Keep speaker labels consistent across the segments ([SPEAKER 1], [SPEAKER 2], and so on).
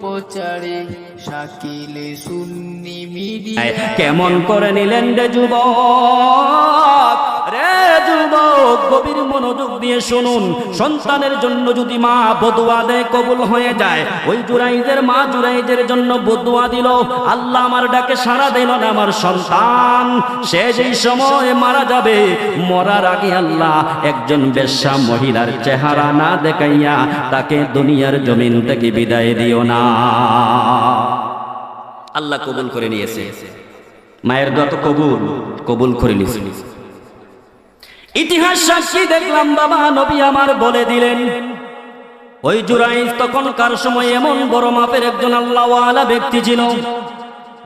[SPEAKER 1] প্রচারে সুন্নি মিডিয়া
[SPEAKER 2] কেমন করে নিলেন রে যুবক? মনোযোগ দিয়ে শুনুন। সন্তানের জন্য যদি মা দেয়, কবুল হয়ে যায়। ওই মা জন্য দিল। আল্লাহ আমার ডাকে সাড়া দিল না আমার সন্তান। মারা যাবে, মরার আগে আল্লাহ একজন বেশ্যা মহিলার চেহারা না দেখাইয়া তাকে দুনিয়ার জমিন থেকে বিদায় দিও না। আল্লাহ কবুল করে নিয়েছে। মায়ের দোয়া কবুল কবুল করে নিয়েছে। ইতিহাস সাক্ষী দেখলাম বাবা, নবী আমার বলে দিলেন, ওই জুরাইজ তখনকার সময় এমন বড় মাপের একজন আল্লাহওয়ালা ব্যক্তি ছিল।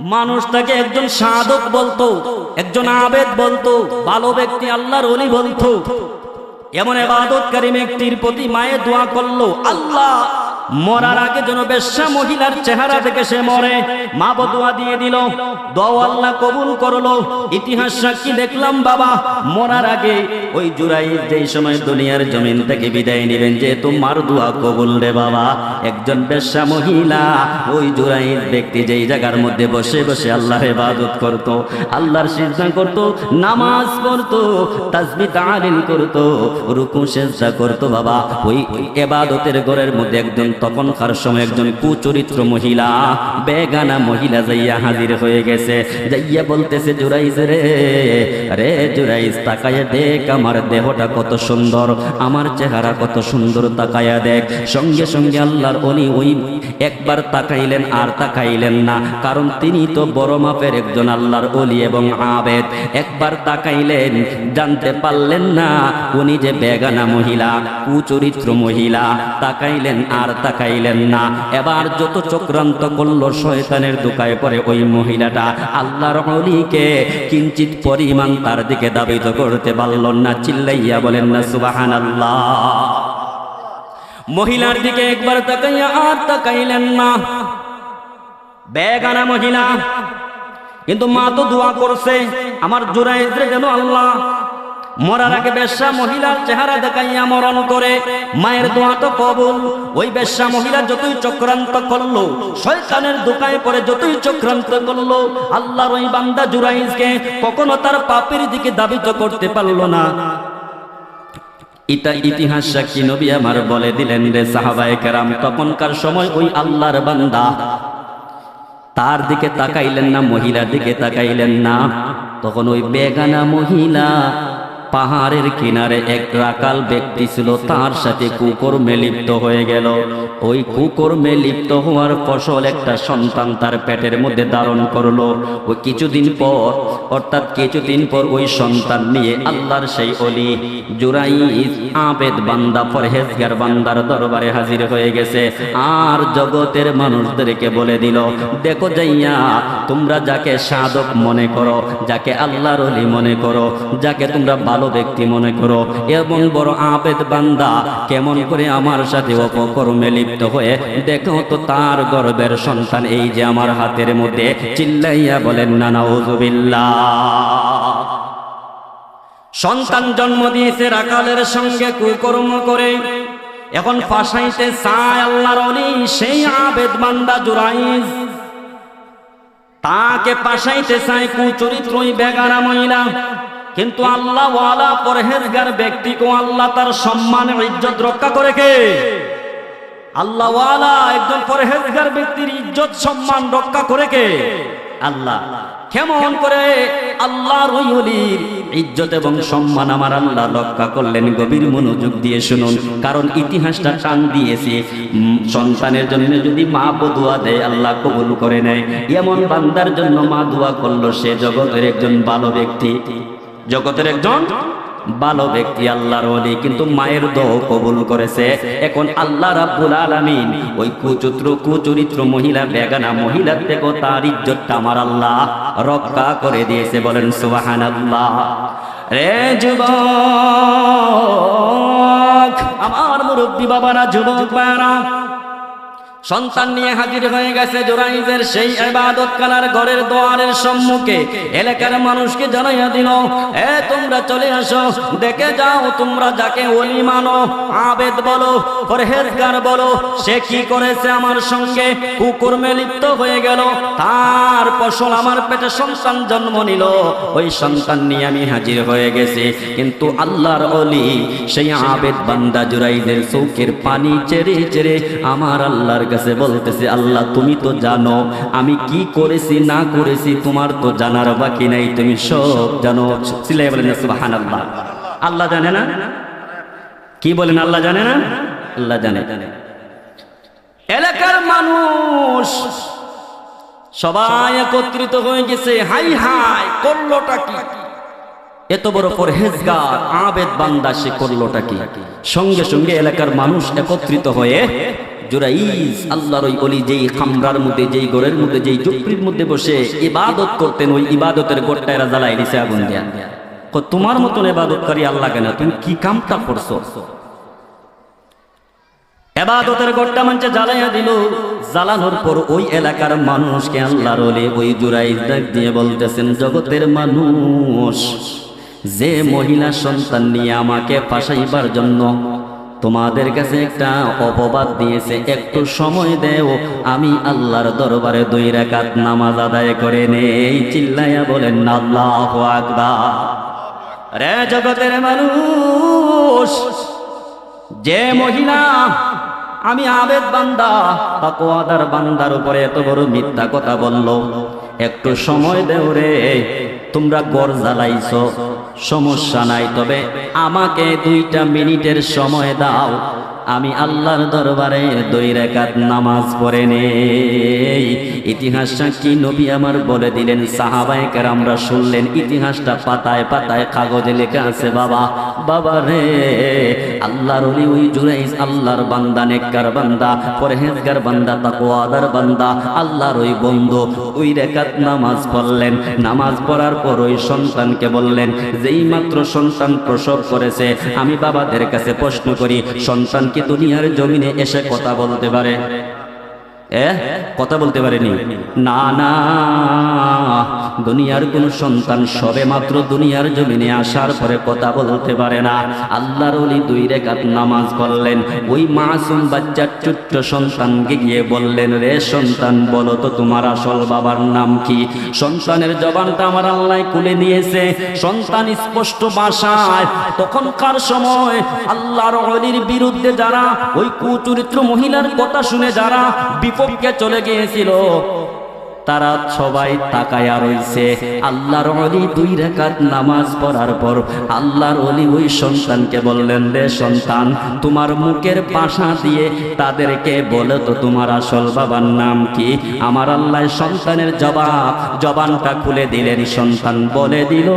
[SPEAKER 2] মানুষ তাকে একজন সাধক বলতো, একজন আবেদ বলতো, ভালো ব্যক্তি, আল্লাহর অলি বলতো। এমন এবাদতকারী ব্যক্তির প্রতি মায়ে দোয়া করল, আল্লাহ! মরার আগে যেন বেশ্যা মহিলার চেহারা থেকে সে মরে। মা বদুয়া দিয়ে দিল দোয়া আল্লাহ কবুল করল। ইতিহাস সাক্ষী দেখলাম বাবা। মরার আগে ওই জুরাই যেই সময় দুনিয়ার জমিন থেকে বিদায় নেবেন, যে তোমার দোয়া কবুল রে বাবা। একজন বেশ্যা মহিলা ওই জুরাই ব্যক্তি যেই জায়গার মধ্যে বসে বসে আল্লাহর ইবাদত করত, আল্লাহর সিজদা করত, নামাজ পড়তো তাসবিহ তালিল করত, রুকু, সেজদা করত বাবা। ওই ইবাদতের ঘরের মধ্যে একজন তখনকার সময় একজন কুচরিত্র মহিলা, বেগানা মহিলা যাইয়া হাজির হয়ে গেছে। যাইয়া বলতেছে, জুরাইজ রে রে জুরাইজ, তাকায়া দেখ, আমার দেহটা কত সুন্দর, আমার চেহারা কত সুন্দর তাকায়া দেখ। সঙ্গে সঙ্গে আল্লাহর অলি ওই একবার তাকাইলেন আর তাকাইলেন না, কারণ তিনি তো বড় মাপের একজন আল্লাহর অলি এবং আবেদ। একবার তাকাইলেন, জানতে পারলেন না, উনি যে বেগানা মহিলা, কুচরিত্র মহিলা। তাকাইলেন আর তাকাইলেন না। এবার যত চক্রান্ত করল শয়তানের দোকায় পরে ওই মহিলাটা আল্লাহর অলিকে কিঞ্চিত পরিমাণ তার দিকে দাবিত করতে পারল না, চিল্লাইয়া বলেন, না সুবাহান আল্লাহ মহিলার দিকে একবার তাকাইয়া আর তাকাইলেন না। বেগানা মহিলা। কিন্তু মা তো দোয়া করছে, আমার জোড়ায় যেন আল্লাহ মরার আগে বেশ্যা মহিলার চেহারা দেখাইয়া মরণ করে। মায়ের দোয়া তো কবুল। ওই বেশ্যা মহিলা যতই চক্রান্ত করল, শয়তানের দোকায় পরে যতই চক্রান্ত করল, আল্লাহর ওই বান্দা জুরাইজকে কখনো তার পাপের দিকে দাবিত করতে পারল না। ইতা ইতিহাস সাক্ষী নবী আমার বলে দিলেন রে সাহাবায়ে কেরাম, তখনকার সময় ওই আল্লাহর বান্দা তার দিকে তাকাইলেন না, মহিলার দিকে তাকাইলেন না। তখন ওই বেগানা মহিলা পাহাড়ের কিনারে এক রাকাল ব্যক্তি ছিল, তার সাথে কুকর্মে লিপ্ত হয়ে গেল। ওই কুকর্মে লিপ্ত হওয়ার ফসল একটা সন্তান তার পেটের মধ্যে ধারণ করল। ওই কিছুদিন পর, অর্থাৎ কিছুদিন পর ওই সন্তান নিয়ে আল্লাহর সেই অলি জুরাইজ আবেদ বান্দা, পরহেজগার বান্দার দরবারে হাজির হয়ে গেছে। আর জগতের মানুষদেরকে বলে দিল, দেখো যাইয়া, তোমরা যাকে সাধক মনে করো, যাকে আল্লাহর অলি মনে করো, যাকে তোমরা ভালো ব্যক্তি মনে করো। এমন বড় আবেদ বান্দা কেমন করে আমার সাথে অপকর্মে লিপ্ত হয়ে, দেখো তো তার গর্বের সন্তান এই যে আমার হাতের মধ্যে চিল্লাইয়া বলেন, না নাউজুবিল্লাহ সন্তান জন্ম দিয়েছে রাকালের সঙ্গে কুকর্ম করে। এখন ফাঁসাইতে চায় আল্লাহর সেই আবেদ বান্দা জুরাইজ। তাকে পাশাইতে চায় কুচরিত্রই বেগারা মহিলা। কিন্তু আল্লাহ ওয়ালা পরহেজগার ব্যক্তিকে আল্লাহ তার সম্মান ইজ্জত রক্ষা করে কে? আল্লাহ ওয়ালা একজন পরহেজগার ব্যক্তির ইজ্জত সম্মান রক্ষা করে কে? আল্লাহ। কেমন করে আল্লাহর ওই অলির ইজ্জত এবং সম্মান আমার আল্লাহ রক্ষা করলেন গভীর মনোযোগ দিয়ে শুনুন, কারণ ইতিহাসটা টান দিয়েছে। সন্তানের জন্য যদি মা বদুয়া দেয়, আল্লাহ কবুল করে নেয়। এমন বান্দার জন্য মা দোয়া করল সে জগতের একজন ভালো ব্যক্তি। জগতের একজন ভালো ব্যক্তি, আল্লাহর ওলি, কিন্তু মায়ের দোহ কবুল করেছে। এখন আল্লাহ রাব্বুল আলামিন ওই কুচরিত্র কুচরিত্র মহিলা, বেগানা মহিলার থেকে তার ইজ্জতটা আমার আল্লাহ রক্ষা করে দিয়েছে। বলেন, সুবহানাল্লাহ। রে যুবক, আমার মুরব্বী বাবারা যুবক বাবারা সন্তান নিয়ে হাজির হয়ে গেছে জোরাইজের সেই ইবাদত কালার ঘরের দোয়ারের সম্মুখে। এলাকার মানুষকে জানাইয়া দিল, এ, তোমরা চলে আসো, দেখে যাও তোমরা যাকে ওলি মানো, আবেদ বলো, পরহেজগার বলো, সে কি করেছে আমার সঙ্গে, কুকুরমে লিপ্ত হয়ে গেল, তার ফসল আমার পেটে সন্তান জন্ম নিল, ওই সন্তান নিয়ে আমি হাজির হয়ে গেছি। কিন্তু আল্লাহর অলি সেই আবেদ বান্দা জুরাইদের চৌকের পানি চেড়ে চেড়ে আমার আল্লাহর কাছে বলতেছে, আল্লাহ, তুমি তো জানো, আমি কি করেছি, না করেছি, তোমার তো জানার বাকি নাই, তুমি সব জানো। সিলাই বলেন সুবাহান আল্লাহ আল্লাহ জানে না? কি বলেন, আল্লাহ জানে না? আল্লাহ জানে। এলাকার মানুষ সবাই একত্রিত হয়ে গেছে, হাই হাই, করলোটা কি? এত বড় পরহেজগার, আবেদ বান্দা সে করলোটা কি? সঙ্গে সঙ্গে এলাকার মানুষ একত্রিত হয়ে আল্লাহর ওই অলি যেই খামরার মধ্যে, যেই মধ্যে যেই মধ্যে বসে ইবাদত করতেন, ওই ইবাদতের গোটটা এরা জ্বালাই দিছে আগুন দিয়া। তোমার মতন ইবাদতকারী আল্লাহ কেন? তুমি কি কামটা করছ? এবাদতের জ্বালাইয়া দিল। জ্বালানোর পর ওই এলাকার মানুষকে আল্লাহর ওলি ওই জুরাই দিয়ে বলতেছেন, জগতের মানুষ, যে মহিলা সন্তান নিয়ে আমাকে ফাঁসাইবার জন্য তোমাদের কাছে একটা অপবাদ দিয়েছে, একটু সময় দেও, আমি আল্লাহর দরবারে দুই রাকাত নামাজ আদায় করে নেই, চিল্লাইয়া বলেন, আল্লাহ আকবার। রে জগতের মানুষ, যে মহিলা, আমি আবেদ বান্দা, তাকওয়াদার বান্দার উপরে এত বড় মিথ্যা কথা বলল। একটু সময় দেও রে, তোমরা গড় জ্বালাইছো সমস্যা নাই তবে আমাকে দুইটা মিনিটের সময় দাও। আমি আল্লাহর দরবারে দুই রেখাত নামাজ পড়ে নেই। ইতিহাসটা কি নবী আমার বলে দিলেন, সাহাবায়ে আমরা শুনলেন, ইতিহাসটা পাতায় পাতায় কাগজে লেখা আছে, বাবা বাবা রে। আল্লাহর ওলি ওই জুরাইস আল্লাহর বান্দা, নেককার বান্দা, পরহেজগার বান্দা, তাকওয়াদার বান্দা, আল্লাহর ওই বন্ধু, ওই রেখাত নামাজ পড়লেন। নামাজ পড়ার পর ওই সন্তানকে বললেন যেই মাত্র সন্তান প্রসব করেছে, আমি বাবাদের কাছে প্রশ্ন করি, সন্তান কি দুনিয়ার জমিনে এসে কথা বলতে পারে? কথা বলতে পারেনি। না না। দুনিয়ার কোন সন্তান সবে মাত্র দুনিয়ার জমিনে আসার পরে কথা বলতে পারে না। আল্লাহর ওলি দুই রেখাত নামাজ পড়লেন। ওই মাসুম বাচ্চার ছোট্ট সন্তানকে গিয়ে বললেন, রে সন্তান, বলো তো তোমার আসল বাবার নাম কি? সন্তানের জবানটা আমার আল্লাহ খুলে নিয়েছে সন্তান স্পষ্ট ভাষায়, তখনকার সময় আল্লাহর অলির বিরুদ্ধে যারা ওই কুচরিত্র মহিলার কথা শুনে যারা বিপক্ষে চলে গিয়েছিল তারা সবাই তাকায়া রইছে। আল্লাহর অলি দুই রেখাত নামাজ পড়ার পর আল্লাহর অলি ওই সন্তানকে বললেন রে সন্তান, তোমার মুখের পাশা দিয়ে তাদেরকে বলে তো তোমার আসল বাবার নাম কি? আমার আল্লাহ সন্তানের জবাব, জবানটা খুলে দিলেন। সন্তান বলে দিল,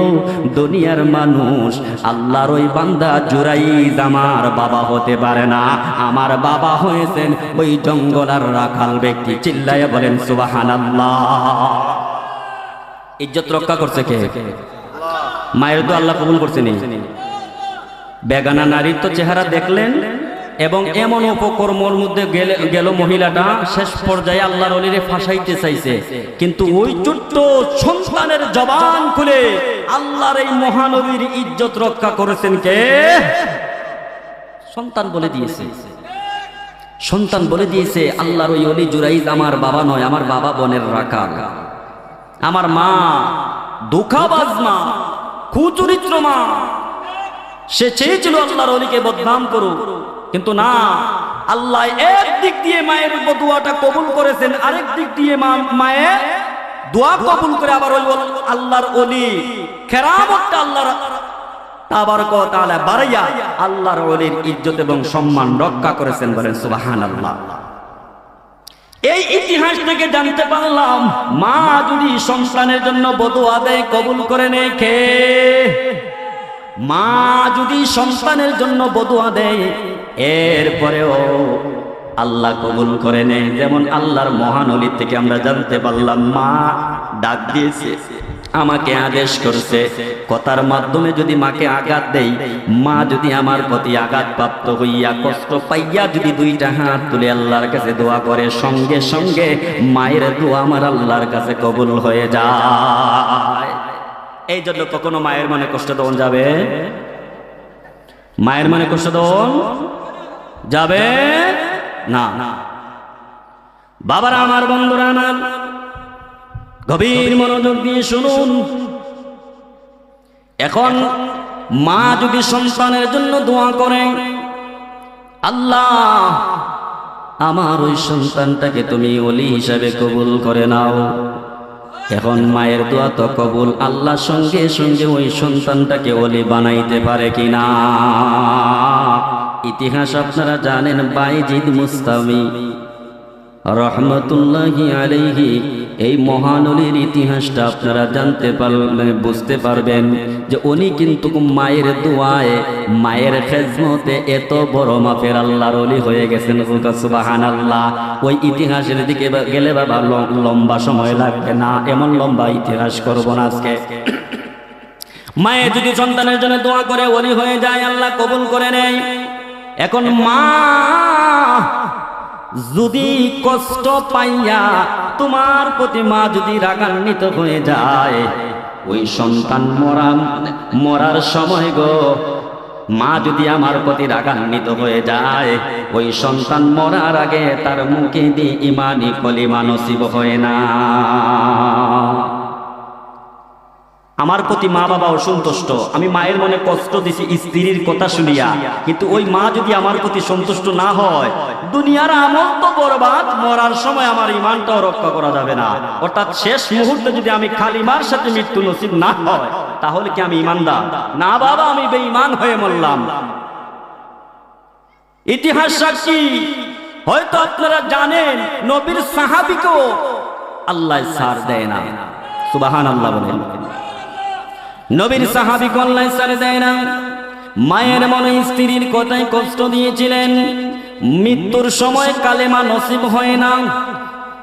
[SPEAKER 2] দুনিয়ার মানুষ, আল্লাহর ওই বান্দা জুরাই আমার বাবা হতে পারে না। আমার বাবা হয়েছেন ওই জঙ্গল আর রাখাল ব্যক্তি। চিল্লাইয়া বলেন সুবাহান আল্লাহ ইজ্জত রক্ষা করছে কে? মায়ের তো আল্লাহ কবুল করছে নি। বেগানা নারীর তো চেহারা দেখলেন এবং এমন উপকর্মর মধ্যে গেলে মহিলাটা, শেষ পর্যায়ে আল্লাহর অলিরে ফাঁসাইতে চাইছে। কিন্তু ওই ছোট্ট সন্তানের জবান খুলে আল্লাহর এই মহানবীর ইজ্জত রক্ষা করেছেন কে? সন্তান বলে দিয়েছে। সন্তান বলে দিয়েছে, আল্লাহর ওই অলি জুরাইজ আমার বাবা নয়, আমার বাবা বনের রাখাল। আমার মা দুঃখাবাজ মা কুচরিত্র মা। সে চেয়েছিল আল্লাহর অলিকে বদনাম করুক, কিন্তু না, আল্লাহ এক দিক দিয়ে মায়ের বদুয়াটা কবুল করেছেন, আরেক দিক দিয়ে মা, মায়ের দোয়া কবুল করে আবার ওই আল্লাহর অলি, খেরামতটা আল্লাহর বাড়াইয়া আল্লাহর ওলির ইজ্জত এবং সম্মান করেছেন বলেন সুবহানাল্লাহ। এই ইতিহাস থেকে জানতে পারলাম, মা জন্য কবুল করে নেয় মা যদি সন্তানের জন্য বদুয়া দেয়, এরপরেও আল্লাহ কবুল করে নেয়। যেমন আল্লাহর মহানলী থেকে আমরা জানতে পারলাম, মা ডাক দিয়েছে। আমাকে আদেশ করছে। কথার মাধ্যমে যদি মাকে আঘাত দেই, মা যদি আমার প্রতি আঘাত প্রাপ্ত হইয়া কষ্ট পাইয়া যদি দুইটা হাত তুলে আল্লাহর কাছে দোয়া করে, সঙ্গে সঙ্গে মায়ের দোয়া আমার আল্লাহর কাছে কবুল হয়ে যায়। এই জন্য কখনো মায়ের মনে কষ্ট দেওয়া যাবে? মায়ের মনে কষ্ট দেওয়া যাবে? না। বাবারা, আমার বন্ধুরা, আমার গভীর মনোযোগ দিয়ে শুনুন। এখন মা যদি সন্তানের জন্য দোয়া করে, আল্লাহ, আমার ওই সন্তানটাকে তুমি অলি হিসাবে কবুল করে নাও। এখন মায়ের দোয়া তো কবুল আল্লাহ সঙ্গে সঙ্গে ওই সন্তানটাকে অলি বানাইতে পারে কিনা? ইতিহাস আপনারা জানেন, বাইজিদ মুস্তামি রহমতুল্লাহি আলাইহি, এই মহানলীর ইতিহাসটা আপনারা জানতে পারবেন বুঝতে পারবেন যে উনি কিন্তু মায়ের দোয়ায়, মায়ের খেজমতে এত বড় মাপের আল্লাহর অলি হয়ে গেছেন সুবাহান আল্লাহ ওই ইতিহাসের দিকে গেলে বাবা লম্বা সময় লাগবে না, এমন লম্বা ইতিহাস করব না আজকে। মায়ে যদি সন্তানের জন্য দোয়া করে, অলি হয়ে যায়, আল্লাহ কবুল করে নেয়। এখন মা যদি কষ্ট পাইয়া তোমার প্রতি মা যদি রাগান্বিত হয়ে যায়, ওই সন্তান মরা, মরার সময় গো, মা যদি আমার প্রতি রাগান্বিত হয়ে যায়, ওই সন্তান মরার আগে তার মুখে দিয়ে ইমানি কলিমা নসিব হয় না। আমার প্রতি মা বাবা অসন্তুষ্ট। আমি মায়ের মনে কষ্ট দিছি, স্ত্রীর কথা শুনিয়া। কিন্তু ওই মা যদি আমার প্রতি সন্তুষ্ট না হয়, দুনিয়ার আমল তো বরবাদ মরার সময় আমার ইমানটাও রক্ষা করা যাবে না। অর্থাৎ শেষ মুহূর্তে যদি আমি খালিমার সাথে মৃত্যু নসিব না হয়, তাহলে কি আমি ইমানদার? না বাবা, আমি বেঈমান হয়ে মরলাম। ইতিহাস সাক্ষী, হয়তো আপনারা জানেন, নবীর সাহাবিকেও আল্লাহ সার দেয় না। সুবাহান আল্লাহ বলেন। নবীর সাহাবি কল্যাণ সারে দেয় না। মায়ের মনে স্ত্রীর কথায় কষ্ট দিয়েছিলেন। মৃত্যুর সময় কালেমা নসিব হয় না।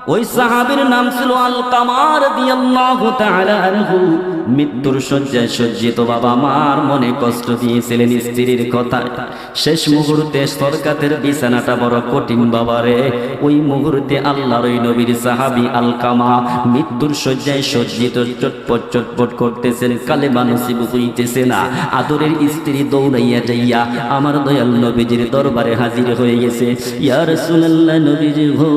[SPEAKER 2] ওই সাহাবির নাম ছিল আল কামার দিয়াল্লাহু তাআলা আনহু। মৃত্যুর শয্যায় সজ্জিত বাবা মার মনে কষ্ট দিয়েছিলেন স্ত্রীর কথা। শেষ মুহূর্তে সরকাতের বিছানাটা বড় কঠিন বাবারে ওই মুহূর্তে আল্লাহর ওই নবীর সাহাবী আল কামা মৃত্যুর শয্যায় সজ্জিত চটপট চটপট করতেছেন, কালেমা নসিব হইতেছে না। আদরের স্ত্রী দৌড়াইয়া যাইয়া আমার দয়াল নবীজির দরবারে হাজির হয়ে গেছে। ইয়ার রাসূলুল্লাহ নবীজি হো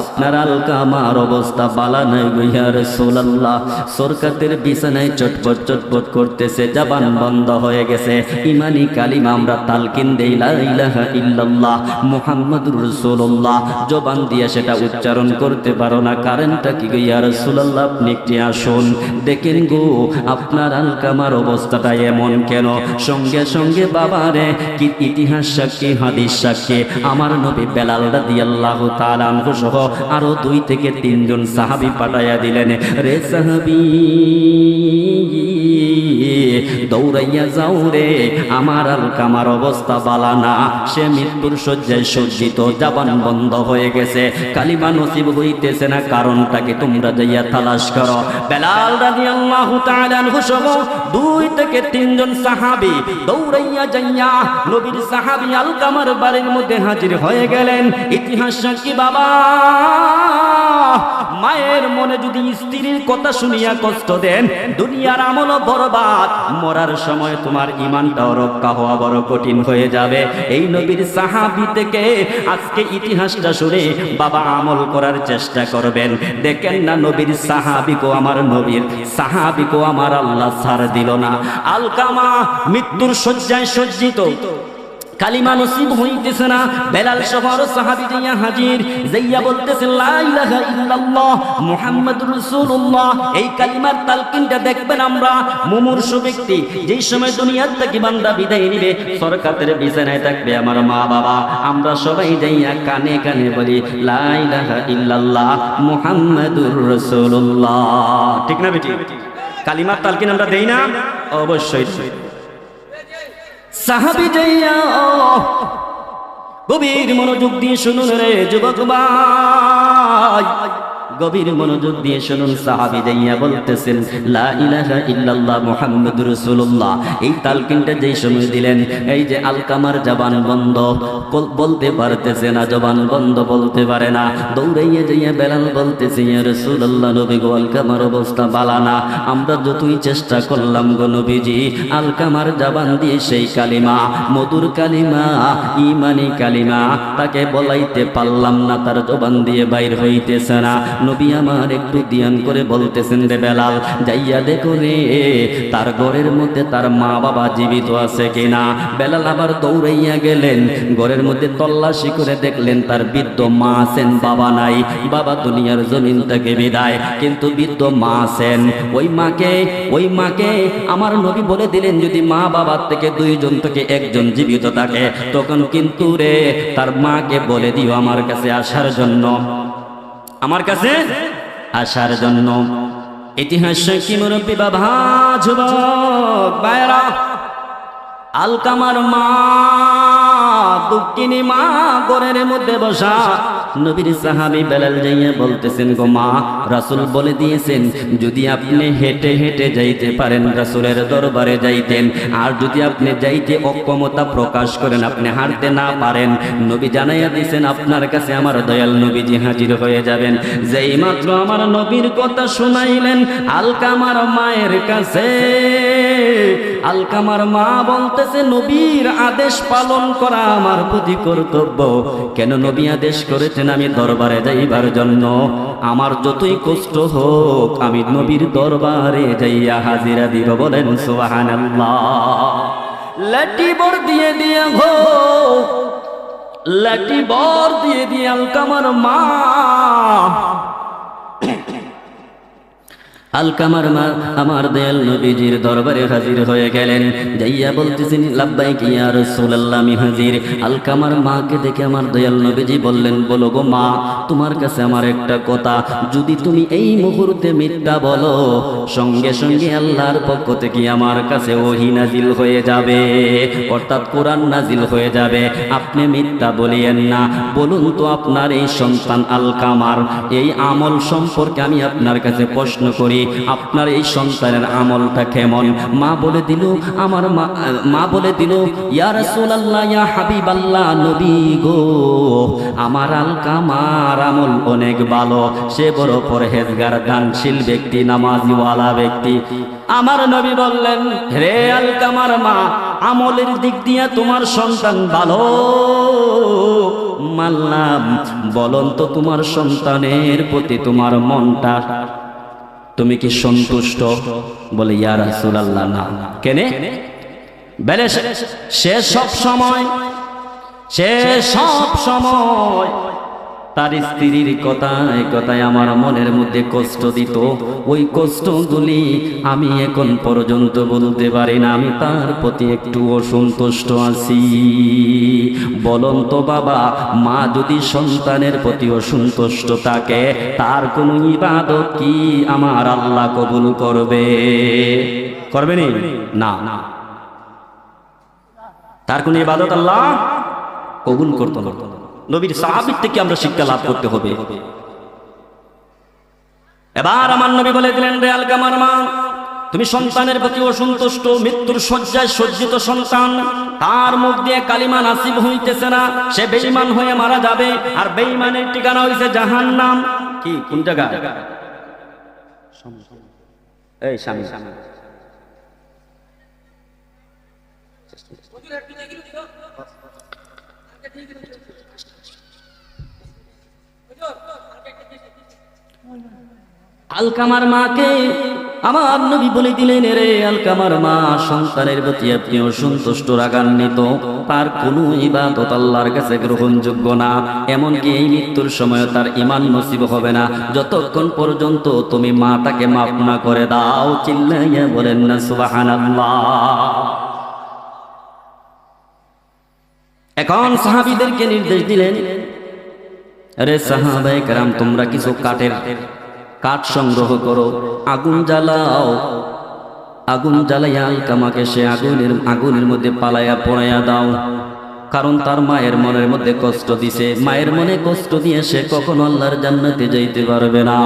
[SPEAKER 2] আপনার আলকা আমার অবস্থা বালা নাই গো ইয়া রাসূলুল্লাহ। সরকাতের বিছানায় চটপট চটপট করতেছে, জবান বন্ধ হয়ে গেছে। ইমানি কালিমা আমরা তালকিন দেই, লা ইলাহা ইল্লাল্লাহ, মুহাম্মাদুর রাসূলুল্লাহ। জবান দিয়ে সেটা উচ্চারণ করতে পারো না, কারণটা কি গো ইয়া রাসূলুল্লাহ? আপনি একটি আসুন, দেখেন গো, আপনার আলকামার অবস্থাটা এমন কেন? সঙ্গে সঙ্গে বাবারে, কি ইতিহাস সাক্ষী, হাদিস সাক্ষী, আমার নবী বেলাল রাদিয়াল্লাহু তাআলা আনহু সহ আরও দুই থেকে তিনজন সাহাবি পাঠাইয়া দিলেন রে সাহাবী! দৌড়াইয়া যাও রে, আমার আলকামার অবস্থা বালা না। সে মৃত্যুর শয্যায় সজ্জিত, জাবান বন্ধ হয়ে গেছে। কালিমা নসিব হইতেছে না কারণটাকে তোমরা যাইয়া তালাশ করো? বেলাল রাদিয়াল্লাহু তাআলা সহ দুই থেকে তিনজন সাহাবী দৌড়াইয়া যাইয়া নবীর সাহাবী আলকামার বাড়ির মধ্যে হাজির হয়ে গেলেন। ইতিহাস সাক্ষী বাবা! মায়ের মনে যদি স্ত্রীর কথা শুনিয়া কষ্ট দেন, দুনিয়ার আমল বরবাদ। মরার সময় তোমার ইমানটাও রক্ষা হওয়া বড় কঠিন হয়ে যাবে। এই নবীর সাহাবি থেকে আজকে ইতিহাসটা শুনে বাবা আমল করার চেষ্টা করবেন। দেখেন না নবীর সাহাবিকো আমার নবীর সাহাবিকো আমার আল্লাহ ছাড় দিল না। আলকামা মৃত্যুর শয্যায় সজ্জিত। কালিমা নসিব হইতেছে না। বেলাল শহর সাহাবি যাইয়া হাজির, যাইয়া বলতেছে, লা ইলাহা ইল্লাল্লাহ মুহাম্মাদুর রাসূলুল্লাহ। এই কালিমার তালকিনটা দেখবেন আমরা, মুমূর্ষু ব্যক্তি, যেই সময় দুনিয়ার থেকে বান্দা বিদায় নিবে সরকারের বিছানায় থাকবে আমার মা বাবা আমরা সবাই যাইয়া কানে কানে বলি, লা ইলাহা ইল্লাল্লাহ মুহাম্মাদুর রাসূলুল্লাহ। ঠিক না বেটি? কালিমার তালকিন আমরা দেই না? অবশ্যই সাহাবি যাইয়া গভীর মনোযোগ দিয়ে শুনুন রে যুবক ভাই। গভীর মনোযোগ দিয়ে শুনুন সাহাবি যাইয়া বলতেছেন, লা ইলাহা ইল্লাল্লাহ মুহাম্মাদুর রাসূলুল্লাহ। এই তালকিনটা যেই সময় দিলেন, এই যে আলকামার জবান বন্ধ বলতে পারতেছে না, জবান বন্ধ বলতে পারে না। দৌড়াইয়া যাইয়া বেলাল বলতেছে, ইয়া রাসূলুল্লাহ নবী গো আলকামার অবস্থা বালানা আমরা যতই চেষ্টা করলাম গো নবীজি, আলকামার জবান দিয়ে সেই কালিমা, মধুর কালিমা, ইমানি কালিমা, তাকে বলাইতে পারলাম না, তার জবান দিয়ে বাইর হইতেছে না। নবী আমার একটু দিয়ান করে বলতেছেন রে বেলাল, যাইয়া দেখো রে, তার ঘরের মধ্যে তার মা বাবা জীবিত আছে কিনা? বেলাল আবার দৌড়াইয়া গেলেন, ঘরের মধ্যে তল্লাশি করে দেখলেন তার বৃদ্ধ মা আছেন, বাবা নাই। বাবা দুনিয়ার জমিন থেকে বিদায়, কিন্তু বৃদ্ধ মা আছেন। ওই মাকে ওই মাকে আমার নবী বলে দিলেন, যদি মা বাবার থেকে দুইজন থেকে একজন জীবিত থাকে, তখন কিন্তু রে, তার মাকে বলে দিও আমার কাছে আসার জন্য। আমার কাছে আসার জন্য। ইতিহাস কি মুরব্বী বাবা, যুবক বাইরা আলকামার মা, দুঃখিনী মা, গরের মধ্যে বসা। নবীর সাহাবি বেলাল যাইয়া বলতেছেন, গো মা, রাসূল বলে দিয়েছেন, যদি আপনি হেঁটে হেঁটে যাইতে পারেন, রাসূলের দরবারে যাইতেন। আর যদি আপনি যাইতে অক্ষমতা প্রকাশ করেন, আপনি হাঁটতে না পারেন। নবী জানাইয়া দিয়েছেন, আপনার কাছে আমার দয়াল নবীজি হাজির হয়ে যাবেন। যেই মাত্র আমার নবীর কথা শুনাইলেন, আলকামার মায়ের কাছে, আলকামার মা বলতেছে, নবীর আদেশ পালন করা আমার প্রতি কর্তব্য। কেন নবী আদেশ করেছেন আমি দরবারে যাইবার জন্য। আমার যতই কষ্ট হোক, আমি নবীর দরবারে যাইয়া হাজিরা দিব বলেন সোহান লাঠি বর দিয়ে দিয়ে হো লাটি বর দিয়ে দিয়ে আলকামার মা। সঙ্গে সঙ্গে আল্লাহর পক্ষ থেকে আমার কাছে ওহি নাজিল হয়ে যাবে। অর্থাৎ কোরআন নাজিল হয়ে যাবে। আপনি মিথ্যা বলিয়েন না। বলুন তো আপনার এই সন্তান আলকামার এই আমল সম্পর্কে আমি আপনার কাছে প্রশ্ন করি। আপনার এই সন্তানের আমলটা কেমন? মা বলে দিল, আমার মা বলে দিল, ইয়া রাসূলুল্লাহ, ইয়া হাবিবাল্লাহ, নবী গো, আমার আলকামার আমল অনেক ভালো। সে বড় পরহেজগার, দানশীল ব্যক্তি, নামাজিওয়ালা ব্যক্তি। আমার নবী বললেন রে আলকামার মা, আমলের দিক দিয়ে তোমার সন্তান ভালো? মাল্লাম বলন তো তোমার সন্তানের প্রতি তোমার মনটা তুমি কি সন্তুষ্ট? বলে, ইয়া রাসূলুল্লাহ, না। কেনে? বেলে, সে- সে সব সময়, সে সব সময় তার স্ত্রীর কথায় কথায় আমার মনের মধ্যে কষ্ট দিত। ওই কষ্টগুলি আমি এখন পর্যন্ত বলতে পারি না। আমি তার প্রতি একটু অসন্তুষ্ট আছি। বলন তো বাবা, মা যদি সন্তানের প্রতি অসন্তুষ্ট থাকে, তার কোনো ইবাদত কি আমার আল্লাহ কবুল করবে? করবে নি? না? না। তার কোন ইবাদত আল্লাহ কবুল করতো না। নবীর সাহাবির থেকে আমরা শিক্ষা লাভ করতে হবে। এবার আমার নবী বলে দিলেন, রে আলকামার মা তুমি সন্তানের প্রতি অসন্তুষ্ট, মৃত্যুর শয্যায় সজ্জিত সন্তান। তার মুখ দিয়ে কালিমা নাসিব হইতেছে না, সে বেঈমান হয়ে মারা যাবে, আর বেঈমানের ঠিকানা হইছে জাহান্নাম। কি, কোন জায়গা? এই স্বামী। আলকামার মাকে আমার নবী বলে দিলেন রে আলকামার মা, সন্তানের প্রতি আপনি অসন্তুষ্ট রাগান্বিত। তার কোনো ইবাদত আল্লাহর কাছে গ্রহণযোগ্য না। এমনকি এই মৃত্যুর সময় তার ইমান নসিব হবে না। যতক্ষণ পর্যন্ত তুমি মা তাকে মাফ না করে দাও, চিল্লাইয়া বলেন না, সুবহানাল্লাহ। এখন সাহাবিদেরকে নির্দেশ দিলেন, আরে সাহাবায়ে কেরাম, তোমরা কিছু কাঠের কাঠ সংগ্রহ করো, আগুন জ্বালাও। আগুন জ্বালাইয়া আলকামাকে সে আগুনের আগুনের মধ্যে পালাইয়া পড়াইয়া দাও। কারণ তার মায়ের মনের মধ্যে কষ্ট দিছে। মায়ের মনে কষ্ট দিয়ে সে কখনো আল্লাহর জান্নাতে যাইতে পারবে না।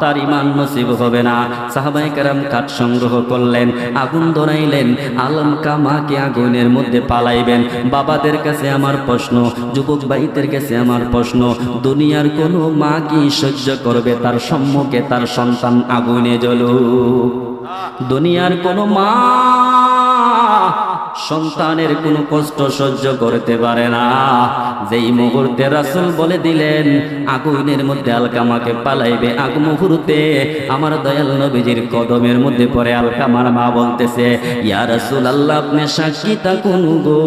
[SPEAKER 2] তার ইমান নসিব হবে না। সাহাবাই কারাম কাঠ সংগ্রহ করলেন, আগুন ধরাইলেন, আলম কামাকে আগুনের মধ্যে পালাইবেন। বাবাদের কাছে আমার প্রশ্ন, যুবক ভাইদের কাছে আমার প্রশ্ন, দুনিয়ার কোনো মা কি সহ্য করবে? তার সম্মুখে তার সন্তান আগুনে জ্বলুক। দুনিয়ার কোনো মা সন্তানের কোনো কষ্ট সহ্য করতে পারে না। যেই মুহূর্তে রাসুল বলে দিলেন, আগুনের মধ্যে আলকামাকে পালাইবে আগ মুহূর্তে। আমার দয়াল নবীজির কদমের মধ্যে পরে আলকামার মা বলতেছে, ইয়া রাসূল আল্লাহ আপনি সাক্ষী থাকুন গো।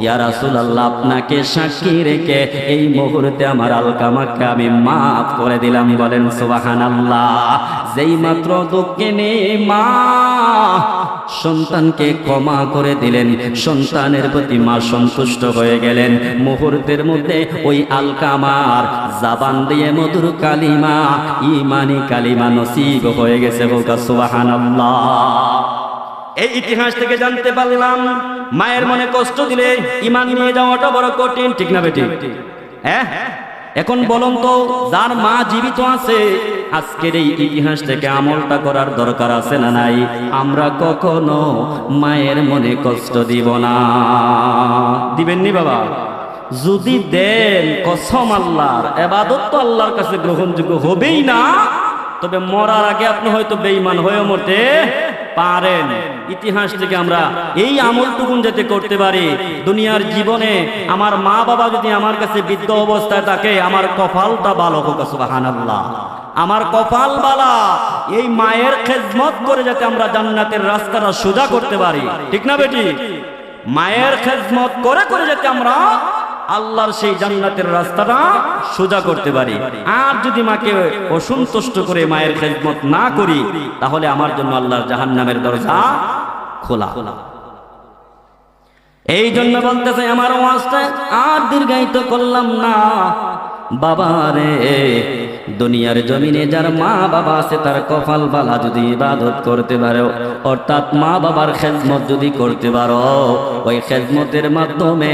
[SPEAKER 2] ইয়া রাসূল আল্লাহ আপনাকে সাক্ষী রেখে এই মুহূর্তে আমার আলকামাকে আমি মাফ করে দিলাম। বলেন, সুবহানাল্লাহ যেই মাত্র দুঃখিনী মা সন্তানকে ক্ষমা করে দিলেন, সন্তানের প্রতি মা সন্তুষ্ট হয়ে গেলেন। মুহূর্তের মধ্যে ওই আলকামার জাবান দিয়ে মধুর কালিমা, ইমানি কালিমা নসিব হয়ে গেছে হোকা সুবহানাল্লাহ। এই ইতিহাস থেকে জানতে পারলাম, মায়ের মনে কষ্ট দিলে ইমান নিয়ে যাওয়াটা বড় কঠিন, ঠিক না বেটি? হ্যাঁ? এখন বলুন তো, যার মা জীবিত আছে, আজকের এই ইতিহাস থেকে আমলটা করার দরকার আছে না নাই? আমরা কখনো মায়ের মনে কষ্ট দিব না। দিবেননি বাবা? যদি দেন, কসম আল্লাহর, এবাদত তো আল্লাহর কাছে গ্রহণযোগ্য হবেই না। তবে মরার আগে আপনি হয়তো বেইমান হয়ে মরতে পারেন। ইতিহাস থেকে আমরা এই আমলটুকুন যাতে করতে পারি, দুনিয়ার জীবনে আমার মা বাবা যদি আমার কাছে বৃদ্ধ অবস্থায় থাকে, আমার কপালটা ভালো হোক, সুবহানাল্লাহ। আমার কপাল বালা এই মায়ের খেজমত করে যাতে আমরা জান্নাতের রাস্তাটা সোজা করতে পারি। ঠিক না বেটি? মায়ের খেজমত করে করে যাতে আমরা আল্লাহর সেই জান্নাতের রাস্তাটা সোজা করতে পারি। আর যদি মাকে অসন্তুষ্ট করে মায়ের খেজমত না করি, তাহলে আমার জন্য আল্লাহর জাহান্নামের দরজা খোলা। এই জন্য বলতেছে, আমার ওয়াজটা আর দীর্ঘায়িত করলাম না। বাবা রে, দুনিয়ার জমিনে যার মা বাবা আছে, তার কপাল বালা যদি ইবাদত করতে পারো, অর্থাৎ মা বাবার খেজমত যদি করতে পারো, ওই খেজমতের মাধ্যমে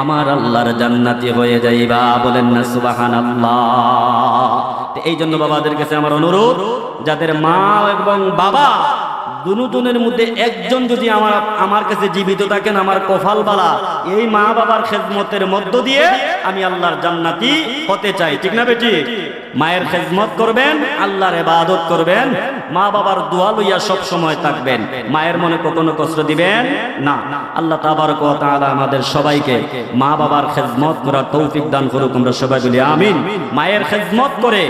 [SPEAKER 2] আমার আল্লাহর জান্নাতি হয়ে যাইবা। বলেন না সুবাহান আল্লাহ এই জন্য বাবাদের কাছে আমার অনুরোধ, যাদের মা এবং বাবা দুজনের মধ্যে একজন যদি আমার আমার কাছে জীবিত থাকেন, আমার কফাল বালা, এই মা বাবার খেদমতের মধ্য দিয়ে আমি আল্লাহর জান্নাতি হতে চাই। ঠিক না বেটি? মায়ের খেদমত করবেন, আল্লাহর ইবাদত করবেন, মা বাবার দোয়া লইয়া সব সময় থাকবেন। মায়ের মনে কখনো কষ্ট দিবেন না। আল্লাহ ওয়া তাআলা আমাদের সবাইকে মা বাবার খেদমত করার তৌফিক দান করুক। আমরা সবাই বলি আমিন। মায়ের খেদমত করে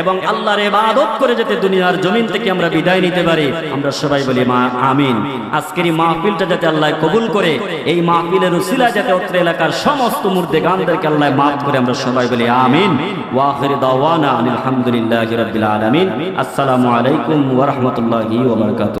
[SPEAKER 2] এবং আল্লাহর ইবাদত করে যাতে দুনিয়ার জমিন থেকে আমরা বিদায় নিতে পারি। আমরা সবাই বলি মা, আমিন। আজকের এই মাহফিলটা যাতে আল্লাহ কবুল করে, এই মাহফিলের উসিলা যাতে অত্র এলাকার সমস্ত মুর্দে গানদেরকে আল্লাহ মাফ করে আমরা সবাই বলি আমিন। ওয়াখির দাওয়ানা আলহামদুলিল্লাহি রাব্বিল আলামিন। আসসালামু আলাইকুম ওয়া রাহমাতুল্লাহি ওয়া বারাকাতুহু।